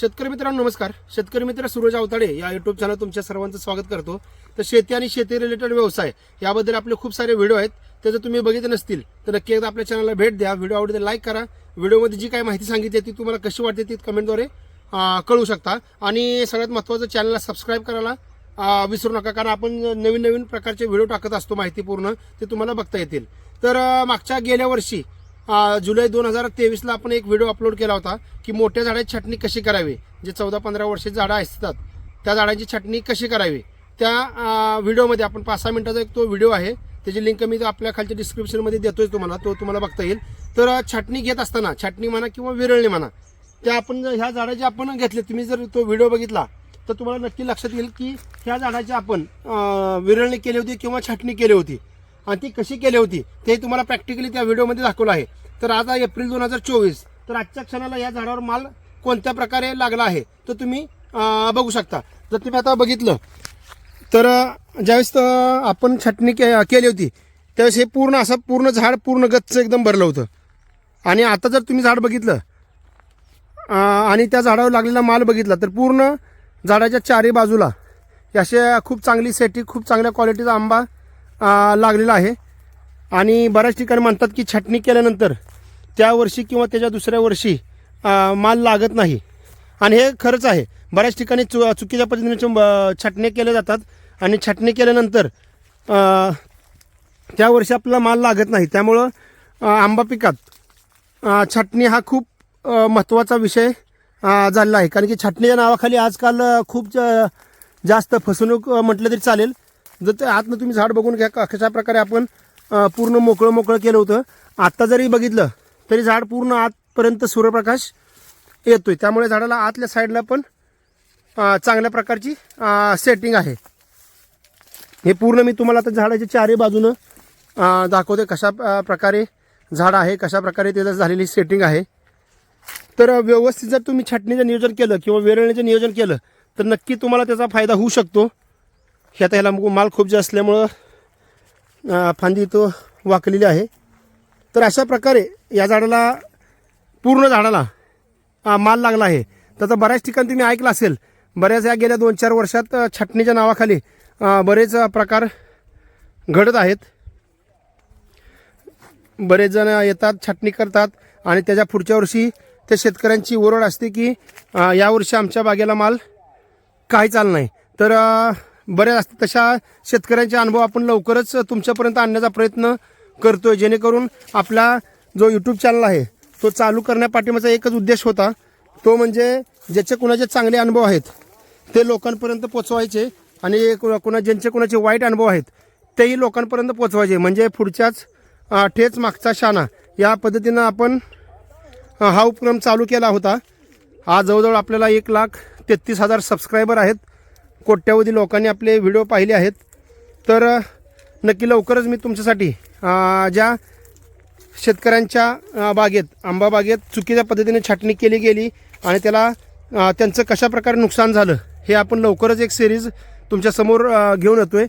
शेतकरी मित्रांनो नमस्कार. शेतकरी मित्र सूरज अवताडे या युट्यूब चॅनल तुमच्या सर्वांचं स्वागत करतो. तर शेती आणि शेती रिलेटेड व्यवसाय याबद्दल आपले खूप सारे व्हिडिओ आहेत. ते जर तुम्ही बघितले नसतील तर नक्की एकदा आपल्या चॅनलला भेट द्या. व्हिडिओ आवडते लाईक करा. व्हिडिओमध्ये जी काही माहिती सांगितली ती तुम्हाला कशी वाटते ती कमेंटद्वारे कळू शकता. आणि सगळ्यात महत्त्वाचं चॅनलला सबस्क्राईब करायला विसरू नका. कारण आपण नवीन नवीन प्रकारचे व्हिडिओ टाकत असतो माहितीपूर्ण ते तुम्हाला बघता येतील. तर मागच्या गेल्या वर्षी जुलै दोन हजार तेवीसला आपण एक व्हिडिओ अपलोड केला होता की मोठ्या झाडाची छटणी कशी करावी? जे चौदा पंधरा वर्षाची झाडं असतात त्या झाडांची छटणी कशी करावी? त्या व्हिडिओमध्ये आपण पाच सहा मिनिटाचा एक तो व्हिडिओ आहे. त्याची लिंक मी आपल्या खालच्या डिस्क्रिप्शनमध्ये देतोय तुम्हाला तो तुम्हाला बघता येईल. तर छाटणी छटणी घेत असताना छटणी म्हणा किंवा विरळणी म्हणा त्या आपण जर ह्या झाडाचे आपण घेतले तुम्ही जर तो व्हिडिओ बघितला तर तुम्हाला नक्की लक्षात येईल की ह्या झाडाची आपण विरळणी केली होती किंवा छटणी केली होती. आणि ती कशी केली होती ते तुम्हाला प्रॅक्टिकली त्या व्हिडिओमध्ये दाखवलं आहे. तर आज आहे एप्रिल दोन हजार चोवीस. तर आजच्या क्षणाला या झाडावर माल कोणत्या प्रकारे लागला आहे तर तुम्ही बघू शकता. जर तुम्ही आता बघितलं तर ज्यावेळेस आपण छटणी के केली होती त्यावेळेस हे पूर्ण असं पूर्ण झाड पूर्ण गच्च एकदम भरलं होतं. आणि आता जर तुम्ही झाड बघितलं आणि त्या झाडावर लागलेला माल बघितला तर पूर्ण झाडाच्या चारी बाजूला अशा खूप चांगली सेटी खूप चांगल्या क्वालिटीचा आंबा लागलेला आहे. आणि बऱ्याच ठिकाणी म्हणतात की छटणी केल्यानंतर त्या वर्षी किंवा त्याच्या दुसऱ्या वर्षी माल लागत नाही. आणि हे खरंच आहे. बऱ्याच ठिकाणी चु चुकीच्या पद्धतीने अं, केल्या जातात. आणि छटणी केल्यानंतर त्या वर्षी आपला माल लागत नाही. त्यामुळं आंबा पिकात छटणी हा खूप महत्त्वाचा विषय झालेला आहे. कारण की छटणीच्या नावाखाली आजकाल खूप जास्त फसवणूक म्हटलं तरी चालेल. जर ते आतनं तुम्ही झाड बघून घ्या कशा प्रकारे आपण पूर्ण मोकळं मोकळं केलं होतं. आत्ता जरी बघितलं तरी झाड पूर्ण आतपर्यंत सूर्यप्रकाश येतोय. त्यामुळे झाडाला आतल्या साईडला पण चांगल्या प्रकारची सेटिंग आहे. हे पूर्ण मी तुम्हाला आता झाडाच्या चारही बाजूनं दाखवते कशा प्रकारे झाड आहे कशा प्रकारे त्याचं झालेली सेटिंग आहे. तर व्यवस्थित जर तुम्ही छटणीचं नियोजन केलं किंवा वेरळणीचं नियोजन केलं तर नक्की तुम्हाला त्याचा फायदा होऊ शकतो. हे आता ह्याला माल खूप जास्त असल्यामुळं फांदी तो वाकलेली आहे. तर अशा प्रकारे या झाडाला पूर्ण झाडाला माल लागला आहे. तर बऱ्याच ठिकाणी तुम्ही ऐकलं असेल बऱ्याच या गेल्या दोन चार वर्षात छटणीच्या नावाखाली बरेच प्रकार घडत आहेत. बरेच जण येतात छटणी करतात आणि त्याच्या पुढच्या वर्षी त्या शेतकऱ्यांची ओरड असते की यावर्षी आमच्या बागेला माल काही चाल नाही. तर बऱ्याच असतात तशा शेतकऱ्यांचे अनुभव आपण लवकरच तुमच्यापर्यंत आणण्याचा प्रयत्न करतोय. जेणेकरून आपला जो यूट्यूब चॅनल आहे तो चालू करण्यापाठीमाचा एकच उद्देश होता. तो म्हणजे ज्याचे कुणाचे चांगले अनुभव आहेत ते लोकांपर्यंत पोचवायचे आणि कु- कुणा ज्यांचे कुणाचे वाईट अनुभव आहेत तेही लोकांपर्यंत पोचवायचे म्हणजे पुढच्याच ठेच मागचा शाणा या पद्धतीनं आपण हा उपक्रम चालू केला होता. आज जवळजवळ आपल्याला एक लाख तेहतीस हजार सबस्क्रायबर आहेत. कोट्यावधी लोकांनी आपले व्हिडिओ पाहिले आहेत. तर नक्की लवकरच मी तुमच्यासाठी ज्या शेतकऱ्यांच्या बागेत आंबा बागेत चुकीच्या पद्धतीने छाटणी केली गेली आणि त्याला त्यांचं कशा प्रकारे नुकसान झालं हे आपण लवकरच एक सिरीज तुमच्यासमोर घेऊन येतो आहे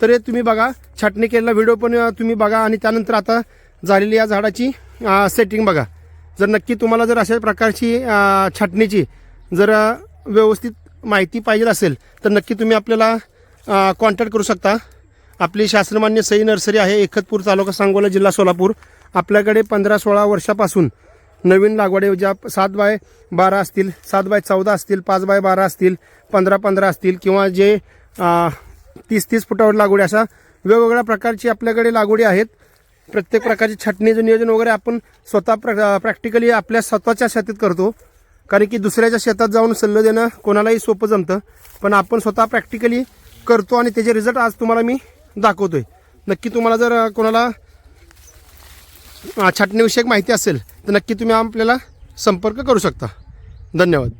तर हे तुम्ही बघा छाटणी केलेला व्हिडिओ पण तुम्ही बघा आणि त्यानंतर आता झालेली या झाडाची सेटिंग बघा. जर नक्की तुम्हाला जर अशा प्रकारची छाटणीची जर व्यवस्थित माहिती पाहिजे असेल तर नक्की तुम्ही आपल्याला कॉन्टॅक्ट करू शकता. आपली शास्त्रमान्य सई नर्सरी आहे एकतपूर तालुका सांगोला जिल्हा सोलापूर. आपल्याकडे पंधरा सोळा वर्षापासून नवीन लागवडी ज्या सात बाय बारा असतील सात बाय चौदा असतील पाच बाय बारा असतील पंधरा पंधरा असतील किंवा जे तीस तीस फुटावर लागवडी अशा वेगवेगळ्या प्रकारची आपल्याकडे लागवडी आहेत. प्रत्येक प्रकारची छटणीचं नियोजन वगैरे आपण स्वतः प्र प्रॅक्टिकली आपल्या स्वतःच्या शेतीत करतो. कारण की दुसऱ्याच्या शेतात जाऊन सल्लं देणं कोणालाही सोपं जमतं. पण आपण स्वतः प्रॅक्टिकली करतो आणि त्याचे रिझल्ट आज तुम्हाला मी दाखवतोय. नक्की तुम्हाला जर कोणाला छाटणीविषयक माहिती असेल तर नक्की तुम्ही आपल्याला संपर्क करू शकता. धन्यवाद.